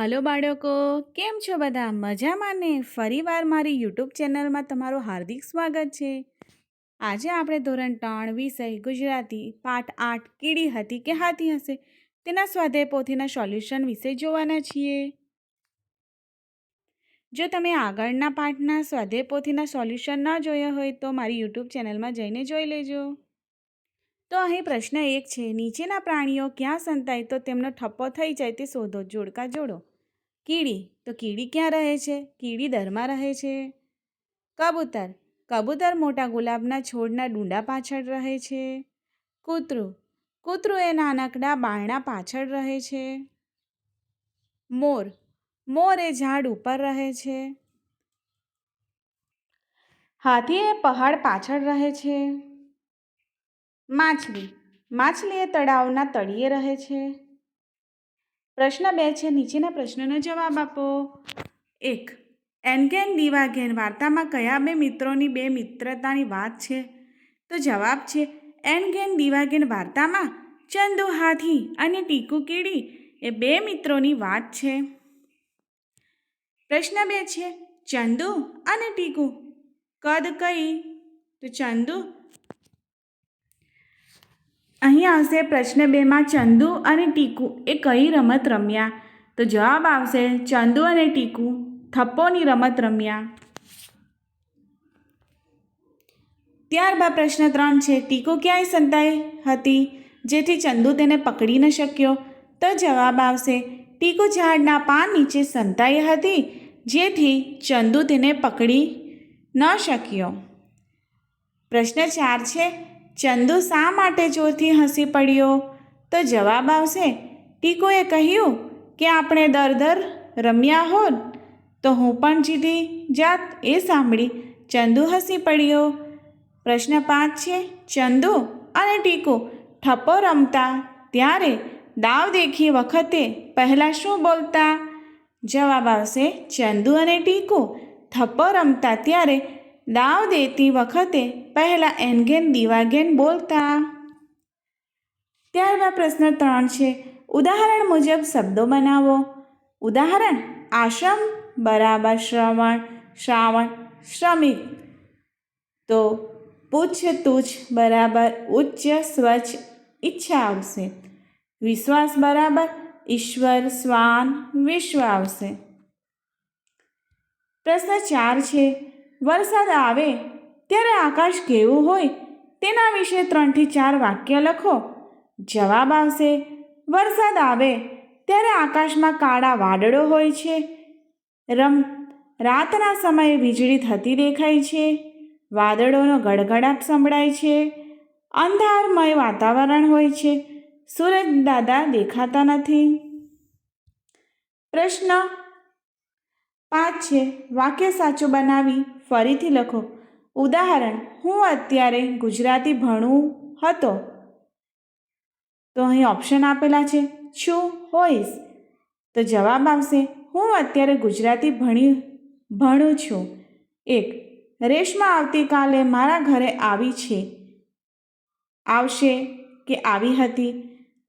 Hello બાળકો, કેમ છો બધા? મજામાં ને? ફરીવાર મારી યુટ્યુબ ચેનલમાં તમારું હાર્દિક સ્વાગત છે. આજે આપણે ધોરણ ત્રણ, વિષય, ગુજરાતી, પાઠ આઠ, કીડી હતી કે હાથી હશે? તેના સ્વાધ્યાય પોથીના સોલ્યુશન વિશે જોવાના છીએ. જો તમે આગળના પાઠના સ્વાધ્યાય પોથીના સોલ્યુશન ન જોયા હોય તો મારી યુટ્યુબ ચેનલમાં જઈને જોઈ લેજો. તો અહીં પ્રશ્ન એક છે, નીચેના પ્રાણીઓ ક્યાં સંતાય? તો તેમનો ઠપ્પો થઈ જાય તે શોધો. જોડકા જોડો. કીડી? તો કીડી ક્યાં રહે છે? કીડી દરમાં રહે છે. કબૂતર? કબૂતર મોટા ગુલાબના છોડના ડૂંડા પાછળ રહે છે. કૂતરું? કૂતરું એ નાનકડા બારણા પાછળ રહે છે. મોર? મોર એ ઝાડ ઉપર રહે છે. હાથી એ પહાડ પાછળ રહે છે. માછલી? માછલી એ તળાવના તળિયે રહે છે. પ્રશ્ન બે છે, નીચેના પ્રશ્નનો જવાબ આપો. એક એનગેન દીવાગેન વાર્તામાં કયા બે મિત્રોની બે મિત્રતાની વાત છે? તો જવાબ છે એનગેન દીવાગેન વાર્તામાં ચંદુ હાથી અને ટીકુ કીડી એ બે મિત્રોની વાત છે. પ્રશ્ન બે છે, ચંદુ અને ટીકુ કદ કઈ? તો ચંદુ અહીં આવશે પ્રશ્ન બેમાં ચંદુ અને ટીકુ. એ કઈ રમત રમ્યા? તો જવાબ આવશે ચંદુ અને ટીકુ. થપ્પોની રમત રમ્યા. ત્યારબાદ પ્રશ્ન ત્રણ છે, ટીકુ ક્યાંય સંતાઈ હતી? જેથી ચંદુ તેને પકડી ન શક્યો. તો જવાબ આવશે, ટીકુ ઝાડના પાન નીચે સંતાઈ હતી, જેથી ચંદુ તેને પકડી ન શક્યો. પ્રશ્ન ચાર છે ચંદુ શા માટે જોરથી હસી પડ્યો? તો જવાબ આવશે, ટીકોએ કહ્યું કે આપણે દર દર રમ્યા હોત તો હું પણ જીતી જાત એ સાંભળી ચંદુ હસી પડ્યો. પ્રશ્ન પાંચ છે, ચંદુ અને ટીકુ ઠપ્પો રમતા ત્યારે દાવ દેખી વખતે પહેલાં શું બોલતા? જવાબ આવશે, ચંદુ અને ટીકુ થપ્પો રમતા ત્યારે દાવ દેતી વખતે પહેલાં એનગેન દિવાગેન બોલતા. ત્યારબાદ પ્રશ્ન ત્રણ છે. ઉદાહરણ મુજબ શબ્દો બનાવો. ઉદાહરણ, આશ્રમ, બરાબર શ્રવણ, શ્રાવણ, શ્રમિક. તો પૂછ તુચ્છ, બરાબર, ઉચ્ચ, સ્વચ્છ, ઈચ્છા આવશે. વિશ્વાસ બરાબર, ઈશ્વર, સ્વાન, વિશ્વ આવશે. પ્રશ્ન ચાર છે. વરસાદ આવે, ત્યારે આકાશ કેવું હોય તેના વિશે ત્રણથી ચાર વાક્ય લખો. જવાબ આવશે, વરસાદ આવે, ત્યારે આકાશમાં કાળા વાદળો હોય છે. રમ, રાતના સમયે વીજળી થતી દેખાય છે. વાદળોનો ગડગડાટ સંભળાય છે. અંધારમય વાતાવરણ હોય છે. સૂરજ દાદા દેખાતા નથી. પ્રશ્ન પાંચ છે, વાક્ય સાચું બનાવી ફરીથી લખો. ઉદાહરણ, હું અત્યારે ગુજરાતી ભણું હતો. તો અહીં ઓપ્શન આપેલા છે છું હોઈશ? તો જવાબ આવશે, હું અત્યારે ગુજરાતી ભણી, ભણું છું. એક, રેશમા આવતીકાલે મારા ઘરે આવી છે. આવશે કે આવી હતી?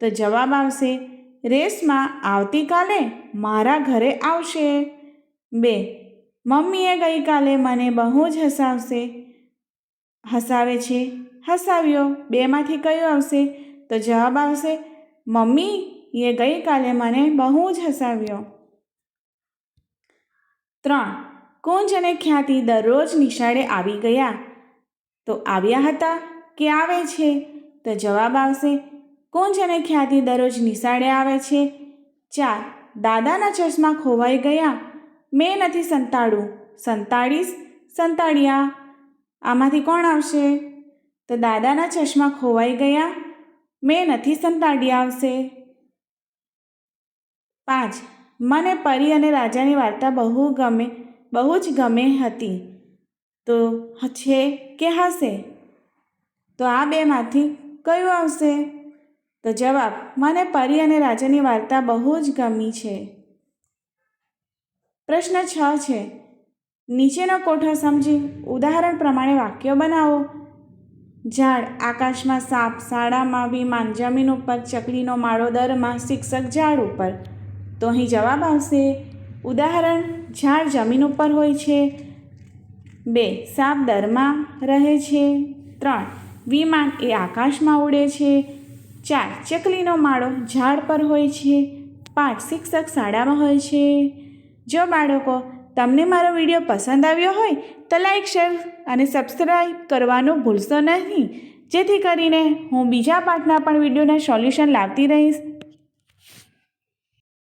તો જવાબ આવશે, રેશમા આવતીકાલે મારા ઘરે આવશે. બે મમ્મીએ ગઈકાલે મને બહુ જ હસાવશે. હસાવે છે? હસાવ્યો. બેમાંથી કયો આવશે? તો જવાબ આવશે, મમ્મીએ ગઈકાલે મને બહુ જ હસાવ્યો. ત્રણ. કુંજ અને ખ્યાતિ દરરોજ નિશાળે આવી ગયા. તો આવ્યા હતા કે આવે છે? તો જવાબ આવશે, કુંજ અને ખ્યાતિ દરરોજ નિશાળે આવે છે. ચાર. દાદાના ચશ્મા ખોવાઈ ગયા. મેં નથી સંતાડું. સંતાડીશ? સંતાડ્યા. આમાંથી કોણ આવશે? તો દાદાના ચશ્મા ખોવાઈ ગયા. મેં નથી સંતાડ્યા આવશે. પાંચ. મને પરી અને રાજાની વાર્તા બહુ ગમે, બહુ જ ગમે હતી. તો છે કે હશે? તો આ બેમાંથી કયું આવશે? તો જવાબ, મને પરી અને રાજાની વાર્તા બહુ જ ગમી છે. પ્રશ્ન છ છે. નીચેનો કોઠો સમજી ઉદાહરણ પ્રમાણે વાક્યો બનાવો. ઝાડ આકાશમાં સાપ શાળામાં વિમાન જમીન ઉપર ચકલીનો માળો દરમાં શિક્ષક ઝાડ ઉપર. તો અહીં જવાબ આવશે. ઉદાહરણ, ઝાડ જમીન ઉપર હોય છે. બે, સાપ દરમાં રહે છે. ત્રણ, વિમાન એ આકાશમાં ઉડે છે. ચાર, ચકલીનો માળો ઝાડ પર હોય છે. પાંચ, શિક્ષક શાળામાં હોય છે. જો બાળકો તમને મારો વીડિયો પસંદ આવ્યો હોય તો લાઈક, શેર અને સબસ્ક્રાઈબ કરવાનું ભૂલશો નહીં. જેથી કરીને હું બીજા પાઠના પણ વિડીયોના સોલ્યુશન લાવતી રહીશ.